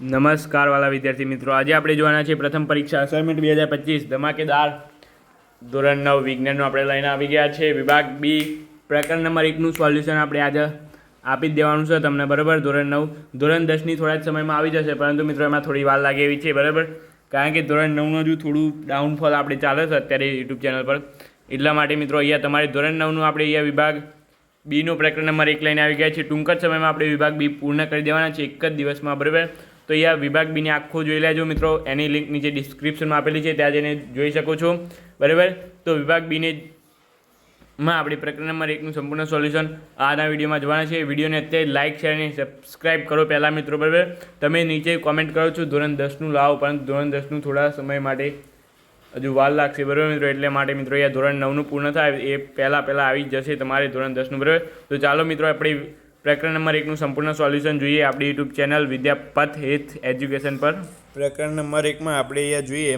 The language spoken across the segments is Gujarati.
નમસ્કાર વાલા વિદ્યાર્થી મિત્રો. આજે આપણે જોવાના છે પ્રથમ પરીક્ષા અસાઇનમેન્ટ બે હજાર પચીસ ધમાકેદાર ધોરણ નવ વિજ્ઞાનનું આપણે લઈને આવી ગયા છે. વિભાગ બી, પ્રકરણ નંબર એકનું સોલ્યુશન આપણે આજે આપી જ દેવાનું છે તમને, બરાબર? ધોરણ નવ. ધોરણ દસની થોડા જ સમયમાં આવી જશે, પરંતુ મિત્રો એમાં થોડી વાર લાગે એવી છે, બરાબર? કારણ કે ધોરણ નવનું હજુ થોડું ડાઉનફોલ આપણે ચાલે છે અત્યારે યુટ્યુબ ચેનલ પર. એટલા માટે મિત્રો અહીંયા તમારે ધોરણ નવનું આપણે અહીંયા વિભાગ બીનું પ્રકરણ નંબર એક લઈને આવી ગયા છે. ટૂંક જ સમયમાં આપણે વિભાગ બી પૂર્ણ કરી દેવાના છે. એક જ દિવસમાં, બરાબર? તો અહીંયા વિભાગ બીને આખું જોઈ લેજો મિત્રો. એની લિંક નીચે ડિસ્ક્રિપ્શનમાં આપેલી છે, ત્યાં જઈને જોઈ શકો છો. બરાબર? તો વિભાગ બીને માં આપણી પ્રકરણ નંબર એકનું સંપૂર્ણ સોલ્યુશન આના વિડીયોમાં જોવાના છે. વિડીયોને અત્યારે લાઇક શેર અને સબસ્ક્રાઇબ કરો પહેલાં મિત્રો, બરાબર? તમે નીચે કોમેન્ટ કરો છો, ધોરણ દસનું લાવો, પરંતુ ધોરણ દસનું થોડા સમય માટે હજુ વાર લાગશે, બરાબર મિત્રો? એટલે માટે મિત્રો અહીંયા ધોરણ નવનું પૂર્ણ થાય, એ પહેલાં પહેલાં આવી જશે તમારે ધોરણ દસનું બરાબર? તો ચાલો મિત્રો, આપણે પ્રકરણ નંબર એકનું સંપૂર્ણ સોલ્યુશન જોઈએ આપણી યુટ્યુબ ચેનલ વિદ્યાપથ હેથ એજ્યુકેશન પર. પ્રકરણ નંબર એકમાં આપણે અહીંયા જોઈએ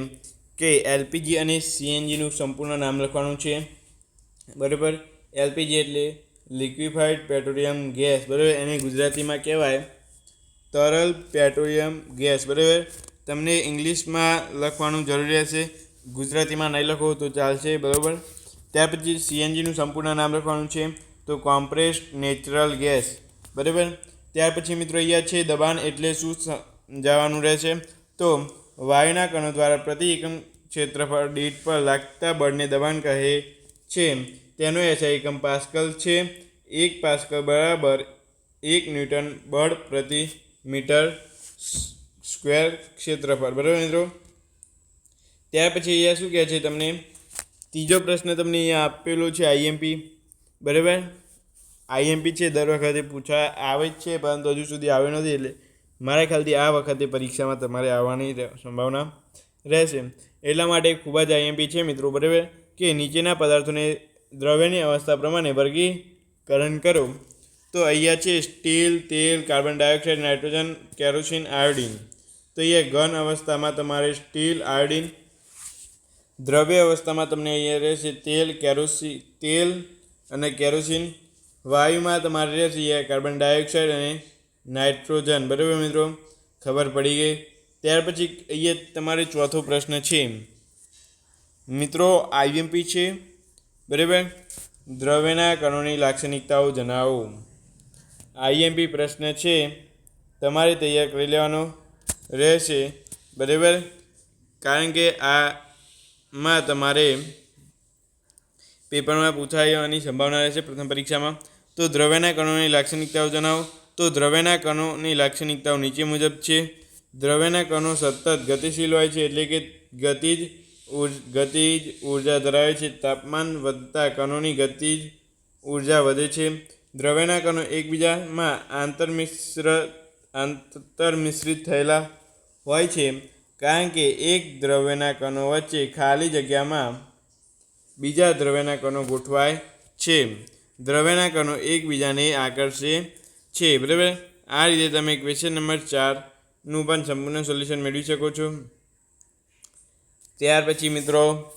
કે એલપીજી અને સીએનજીનું સંપૂર્ણ નામ લખવાનું છે. બરાબર? એલપીજી એટલે લિક્વિફાઈડ પેટ્રોલિયમ ગેસ. બરાબર? એને ગુજરાતીમાં કહેવાય તરલ પેટ્રોલિયમ ગેસ. બરાબર? તમને ઇંગ્લિશમાં લખવાનું જરૂરી હશે ગુજરાતીમાં નહીં લખો તો ચાલશે. બરાબર? ત્યાર પછી સીએનજીનું સંપૂર્ણ નામ લખવાનું છે. તો કોમ્પ્રેસ્ડ નેચરલ ગેસ. બરાબર? ત્યાર પછી મિત્રો અહીંયા છે દબાણ એટલે શું સમજાવવાનું રહેશે? તો વાયુના કણો દ્વારા પ્રતિ એકમ ક્ષેત્રફળ દીઠ પર લાગતા બળને દબાણ કહે છે. તેનો એસઆઈ એકમ પાસ્કલ છે. એક પાસ્કલ બરાબર એક ન્યૂટન બળ પ્રતિ મીટર સ્ક્વેર ક્ષેત્રફળ. બરાબર મિત્રો? ત્યાર પછી અહીંયા શું કહે છે તમને? ત્રીજો પ્રશ્ન તમને અહીંયા આપેલો છે આઈએમપી. બરાબર? આઈએમપી છે, દર વખતે પૂછા આવે જ છે, પરંતુ હજુ સુધી આવ્યો નથી, એટલે મારા ખ્યાલથી આ વખતે પરીક્ષામાં તમારે આવવાની સંભાવના રહેશે. એટલા માટે ખૂબ જ આઈએમપી છે, મિત્રો, બરાબર? કે નીચેના પદાર્થોને દ્રવ્યની અવસ્થા પ્રમાણે વર્ગીકરણ કરો. તો અહીંયા છે, સ્ટીલ, તેલ, carbon dioxide, nitrogen, kerosene, iodine. તો અહીંયા ઘન અવસ્થામાં તમારે સ્ટીલ, આયોડિન, દ્રવ્ય અવસ્થામાં તમને અહીંયા રહેશે તેલ, કેરોસી, તેલ અને કેરોસીન. વાયુમાં તમારે રહેશે છે કાર્બન ડાયોક્સાઇડ અને નાઇટ્રોજન. બરાબર મિત્રો? ખબર પડી ગઈ. ત્યાર પછી અહીંયા તમારે ચોથો પ્રશ્ન છે. મિત્રો આઈએમપી છે. બરાબર? દ્રવ્યના કણોની લાક્ષણિકતાઓ જણાવો. આઈએમપી પ્રશ્ન છે. તમારે તૈયાર કરી લેવાનો રહેશે. બરાબર? કારણ કે આમાં તમારે પેપરમાં પૂછાવાની સંભાવના રહેશે પ્રથમ પરીક્ષામાં. તો દ્રવ્યના કણોની લાક્ષણિકતાઓ જણાવો. તો દ્રવ્યના કણોની લાક્ષણિકતાઓ નીચે મુજબ છે. દ્રવ્યના કણો સતત ગતિશીલ હોય છે એટલે કે ગતિજ ગતિજ ઊર્જા ધરાવે છે. તાપમાન વધતા કણોની ગતિજ ઊર્જા વધે છે. દ્રવ્યના કણો એકબીજામાં આંતરમિશ્ર, આંતરમિશ્રિત થયેલા હોય છે. કારણ કે એક દ્રવ્યના કણો વચ્ચે ખાલી જગ્યામાં બીજા દ્રવ્યના કણો ગોઠવાય છે. દ્રવ્યના કણો એકબીજાને આકર્ષે છે. બરાબર? આ રીતે તમે ક્વેશ્ચન નંબર ચારનું પણ સંપૂર્ણ સોલ્યુશન મેળવી શકો છો. ત્યાર પછી મિત્રો,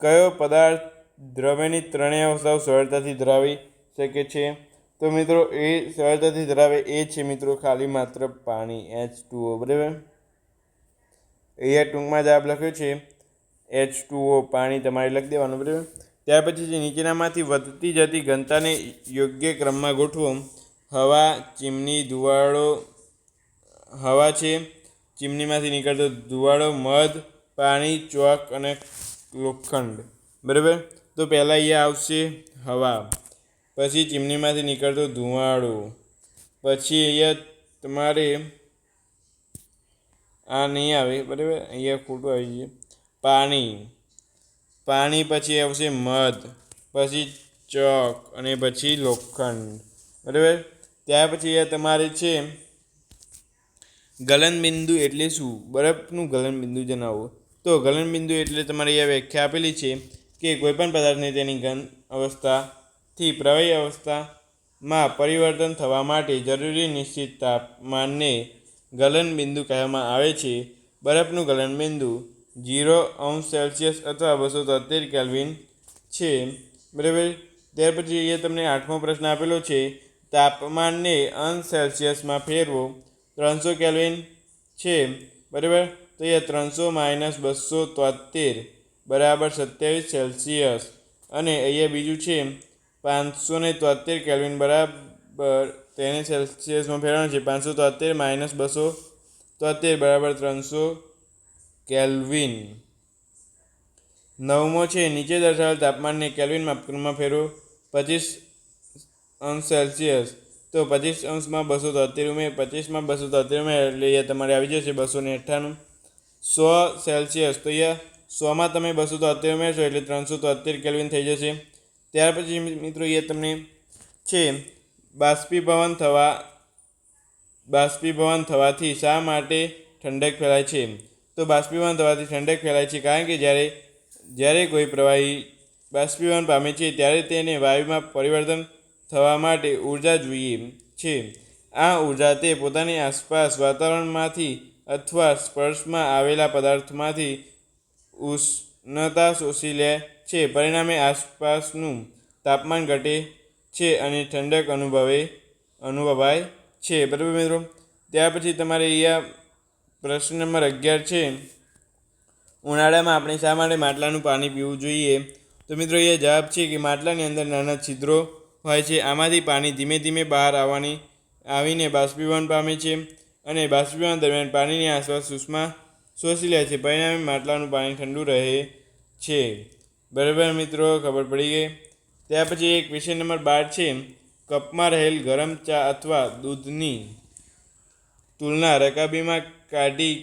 કયો પદાર્થ દ્રવ્યની ત્રણેય અવસ્થાઓ સરળતાથી ધરાવી શકે છે? તો મિત્રો, એ સરળતાથી ધરાવે એ છે મિત્રો ખાલી માત્ર પાણી એચ ટુઓ બરાબર? અહીંયા ટૂંકમાં જવાબ લખ્યો છે એચ ટુઓ પાણી તમારે લખી દેવાનું, બરાબર? ત્યાર પછી જે નીચેનામાંથી વધતી જતી ઘનતાને યોગ્ય ક્રમમાં ગોઠવો. હવા, ચીમની ધુવાળો હવા છે, ચીમનીમાંથી નીકળતો ધુવાળો મધ, પાણી, ચોક અને લોખંડ, બરાબર? તો પહેલાં અહીંયા આવશે હવા, પછી ચીમનીમાંથી નીકળતો ધુવાળો પછી અહીંયા તમારે આ નહીં આવે, બરાબર? અહીંયા ખોટું આવી છે પાણી. પાણી પછી આવશે મધ, પછી ચોક અને પછી લોખંડ. બરાબર? ત્યાર પછી તમારે છે ગલનબિંદુ એટલે શું? બરફનું ગલનબિંદુ જણાવો. તો ગલનબિંદુ એટલે તમારે અહીંયા વ્યાખ્યા આપેલી છે કે કોઈપણ પદાર્થને તેની ઘન અવસ્થાથી પ્રવાહી અવસ્થામાં પરિવર્તન થવા માટે જરૂરી નિશ્ચિત તાપમાનને ગલનબિંદુ કહેવામાં આવે છે. બરફનું ગલનબિંદુ જીરો અંશ સેલ્સિયસ અથવા બસો તોતેર કેલ્વિન છે. બરાબર? ત્યાર પછી અહીંયા તમને આઠમો પ્રશ્ન આપેલો છે, તાપમાનને અંશ સેલ્સિયસમાં ફેરવો. ત્રણસો કેલ્વિન છે. બરાબર? તો એ ત્રણસો માઇનસ બસો તોતેર બરાબર સત્યાવીસ સેલ્સિયસ. અને અહીંયા બીજું છે, પાંચસો ને તોતેર કેલ્વિન બરાબર તેને સેલ્સિયસમાં ફેરવવાનું છે. પાંચસો તોતેર માઇનસ બસો તોતેર બરાબર ત્રણસો કેલ્વિન. નવમો છે, નીચે દર્શાવેલ તાપમાનને કેલ્વિન માપક્રમમાં ફેરવો. પચીસ અંશ સેલ્સિયસ. તો પચીસ અંશમાં બસો તોતેર ઉમેર, પચીસમાં બસો તોતેર ઉમેર એટલે અહીંયા તમારે આવી જશે બસો ને અઠ્ઠાણું. સો સેલ્સિયસ, તો અહીંયા સોમાં તમે બસો તોતેર ઉમેરશો એટલે ત્રણસો તોતેર કેલ્વિન થઈ જશે. ત્યાર પછી મિત્રો એ તમને છે, બાષ્પીભવન થવા, બાષ્પીભવન થવાથી શા માટે ઠંડક ફેલાય છે? તો બાષ્પીભવન થવાથી ઠંડક ફેલાય છે, કારણ કે જ્યારે જ્યારે કોઈ પ્રવાહી બાષ્પીભવન પામે છે, ત્યારે તેને વાયુમાં પરિવર્તન થવા માટે ઊર્જા જોઈએ છે. આ ઊર્જા તે પોતાની આસપાસ વાતાવરણમાંથી અથવા સ્પર્શમાં આવેલા પદાર્થમાંથી ઉષ્ણતા શોષી લે છે. પરિણામે આસપાસનું તાપમાન ઘટે છે અને ઠંડક અનુભવે, અનુભવાય છે. બરાબર મિત્રો? ત્યાર પછી તમારે અહીંયા પ્રશ્ન નંબર અગિયાર છે, ઉનાળામાં આપણે શા માટે માટલાનું પાણી પીવું જોઈએ? તો મિત્રો, એ જવાબ છે કે માટલાની અંદર નાના છિદ્રો હોય છે, આમાંથી પાણી ધીમે ધીમે બહાર આવવાની, આવીને બાષ્પીભવન પામે છે અને બાષ્પીભવન દરમિયાન પાણીની આસપાસ સુષ્મા શોષી લે છે. પરિણામે માટલાનું પાણી ઠંડુ રહે છે. બરાબર મિત્રો, ખબર પડી ગઈ? ત્યાર પછી એક વિષય નંબર બાર છે, કપમાં રહેલ ગરમ ચા અથવા દૂધની તુલના રકાબીમાં કાઢી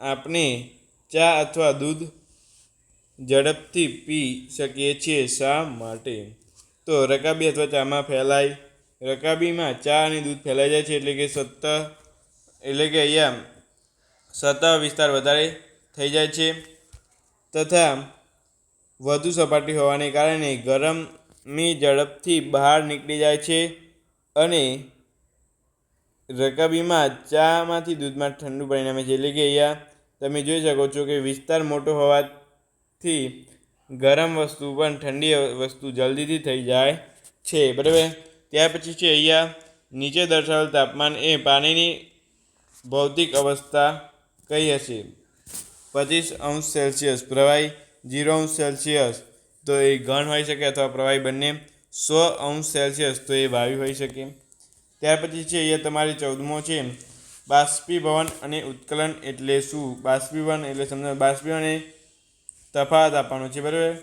આપણે ચા અથવા દૂધ ઝડપથી પી શકીએ છીએ શા માટે? તો રકાબી અથવા ચામાં ફેલાય. રકાબીમાં ચા અને દૂધ ફેલાઈ જાય છે એટલે કે સત્તા, એટલે કે અહીંયા સત્તા વિસ્તાર વધારે થઈ જાય છે તથા વધુ સપાટી હોવાને કારણે ગરમી ઝડપથી બહાર નીકળી જાય છે અને રકાબીમાં ચામાંથી દૂધમાં ઠંડુ પરિણામે છે એટલે કે અહીંયા તમે જોઈ શકો છો કે વિસ્તાર મોટો હોવાથી ગરમ વસ્તુ પણ ઠંડી વસ્તુ જલ્દીથી થઈ જાય છે, બરાબર? ત્યાર પછી છે અહીંયા નીચે દર્શાવેલ તાપમાન એ પાણીની ભૌતિક અવસ્થા કઈ હશે? પચીસ અંશ સેલ્સિયસ, પ્રવાહી જીરો અંશ સેલ્સિયસ. તો એ ઘન હોઈ શકે અથવા પ્રવાહી બંને. સો અંશ સેલ્સિયસ તો એ વાયુ હોઈ શકે. ત્યાર પછી છે અહીંયા તમારી ચૌદમો છે. બાષ્પીભવન અને ઉત્કલન એટલે શું? બાષ્પીભવન એટલે સમજો બાષ્પીભવન એ તફાવત આપવાનો છે, બરાબર?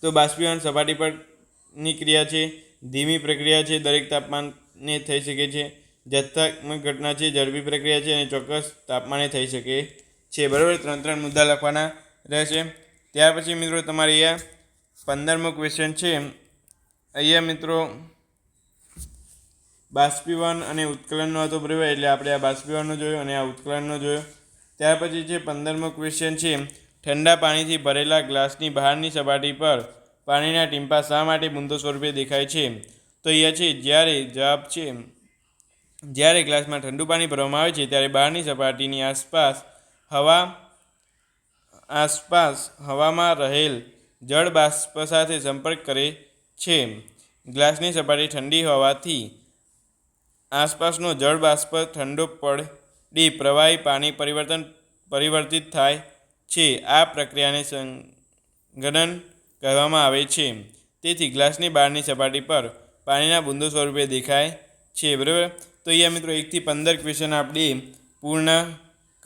તો બાષ્પીભવન સપાટી પરની ક્રિયા છે, ધીમી પ્રક્રિયા છે, દરેક તાપમાને થઈ શકે છે, જથ્થાત્મક ઘટના છે, ઝડપી પ્રક્રિયા છે અને ચોક્કસ તાપમાને થઈ શકે છે, બરાબર? ત્રણ ત્રણ મુદ્દા લખવાના રહેશે. ત્યાર પછી મિત્રો તમારે અહીંયા પંદરમો ક્વેશ્ચન છે. અહીંયા મિત્રો બાષ્પીભવન અને ઉત્કલનનો હતો બરાબર એટલે આપણે આ બાષ્પીભવનનો જોયો અને આ ઉત્કલનનો જોયો. ત્યાર પછી જે પંદરમો ક્વેશ્ચન છે, ઠંડા પાણીથી ભરેલા ગ્લાસની બહારની સપાટી પર પાણીના ટીમ્પા શા માટે બુંદો સ્વરૂપે દેખાય છે? તો અહીંયા છે, જ્યારે જવાબ છે, જ્યારે ગ્લાસમાં ઠંડુ પાણી ભરવામાં આવે છે, ત્યારે બહારની સપાટીની આસપાસ હવા, આસપાસ હવામાં રહેલ જળ બાષ્પ સાથે સંપર્ક કરે છે. ગ્લાસની સપાટી ઠંડી હોવાથી આસપાસનો જળ બાષ્પ ઠંડો પડી પ્રવાહી પાણી પરિવર્તન પરિવર્તિત થાય છે. આ પ્રક્રિયાને સંગનન કહેવામાં આવે છે. તેથી ગ્લાસની બહારની સપાટી પર પાણીના બુંદો સ્વરૂપે દેખાય છે. બરાબર? તો અહીંયા મિત્રો એકથી પંદર ક્વેશ્ચન આપણે પૂર્ણ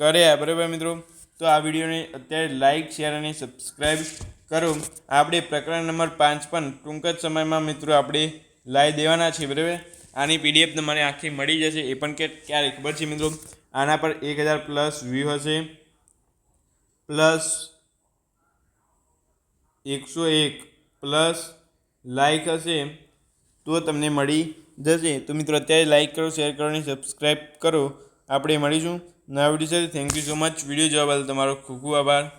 કર્યા. બરાબર મિત્રો? તો આ વિડીયોને અત્યારે લાઇક શેર અને સબસ્ક્રાઈબ કરો. આપણે પ્રકરણ નંબર પાંચ પણ ટૂંક જ સમયમાં મિત્રો આપણે લાવી દેવાના છીએ બરાબર? આની પીડીએફ તમારે આખી મળી જશે. એ પણ કે ક્યારે? ખબર છે મિત્રો? આના પર એક હજાર પ્લસ વ્યૂ હશે. પ્લસ એકસો એક પ્લસ લાઇક હશે તો તમને મળી જશે. તો મિત્રો, અત્યારે લાઇક કરો શેર કરો અને સબસ્ક્રાઈબ કરો. આપણે મળીશું નવા વીડિયો સાથે. Thank you so much video જોવા બદલ તમારો ખૂબ ખૂબ આભાર.